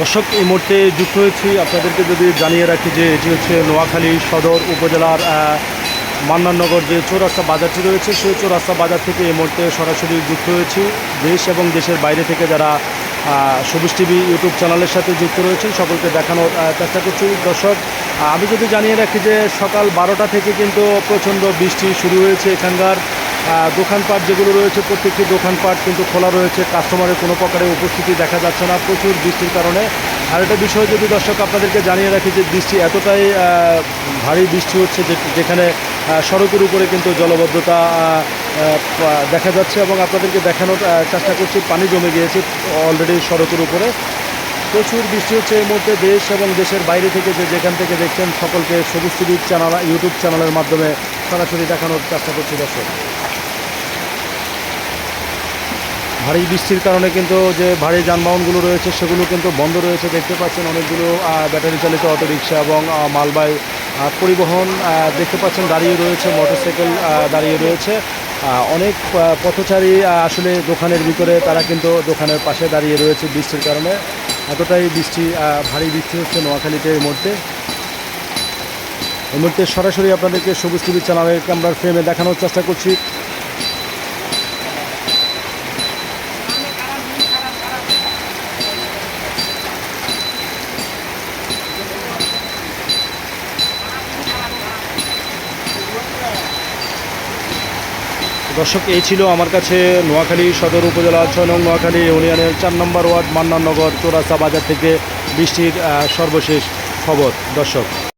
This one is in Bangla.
দর্শক এই মুহূর্তে যুক্ত হয়েছি আপনাদেরকে যদি জানিয়ে রাখি যে এটি হচ্ছে নোয়াখালী সদর উপজেলার আহ, মান্নাননগর যে চৌরাস্তা বাজারটি রয়েছে সেই চৌরাস্তা বাজার থেকে এই মুহূর্তে সরাসরি যুক্ত হয়েছি। দেশ এবং দেশের বাইরে থেকে যারা সবুজ টিভি ইউটিউব চ্যানেলের সাথে যুক্ত রয়েছেন সকলকে দেখানোর চেষ্টা করছি। দর্শক আমি যদি জানিয়ে রাখি যে সকাল বারোটা থেকে কিন্তু প্রচণ্ড বৃষ্টি শুরু হয়েছে এখানকার। দোকানপাট যেগুলো রয়েছে, প্রত্যেকটি দোকানপাট কিন্তু খোলা রয়েছে। কাস্টমারের কোনো প্রকারের উপস্থিতি দেখা যাচ্ছে না, প্রচুর বৃষ্টির কারণে। আর একটা বিষয় যদি দর্শক আপনাদেরকে জানিয়ে রাখি যে বৃষ্টি এতটাই ভারী বৃষ্টি হচ্ছে যেখানে সড়কের উপরে কিন্তু জলবদ্ধতা দেখা যাচ্ছে এবং আপনাদেরকে দেখানোর চেষ্টা করছি, পানি জমে গিয়েছে অলরেডি সড়কের উপরে। প্রচুর বৃষ্টি হচ্ছে এই মুহূর্তে দেশ এবং দেশের বাইরে থেকে যে যেখান থেকে দেখছেন সকলকে সবুজ টিভির চ্যানেল, ইউটিউব চ্যানেলের মাধ্যমে সরাসরি দেখানোর চেষ্টা করছি দর্শক। ভারী বৃষ্টির কারণে কিন্তু যে ভারী যানবাহনগুলো রয়েছে, সেগুলো কিন্তু বন্ধ রয়েছে। দেখতে পাচ্ছেন অনেকগুলো ব্যাটারি চালিত অটোরিকশা এবং মালবাহী পরিবহন দেখতে পাচ্ছেন দাঁড়িয়ে রয়েছে মোটরসাইকেল দাঁড়িয়ে রয়েছে। অনেক পথচারী আসলে দোকানের ভিতরে তারা কিন্তু দোকানের পাশে দাঁড়িয়ে রয়েছে বৃষ্টির কারণে। এতটাই বৃষ্টি ভারী বৃষ্টি হচ্ছে নোয়াখালীতে এই মুহূর্তে। এই মুহূর্তে সরাসরি আপনাদেরকে সবুজ টিভি চ্যানেলের ক্যামেরার ফ্রেমে দেখানোর চেষ্টা করছি। দর্শক, এই ছিল আমার কাছে নোয়াখালী সদর উপজেলা ছয় নং নোয়াখালী ইউনিয়নের চার নম্বর ওয়ার্ড মান্নাননগর চৌরাস্তা বাজার থেকে বৃষ্টির সর্বশেষ খবর। দর্শক।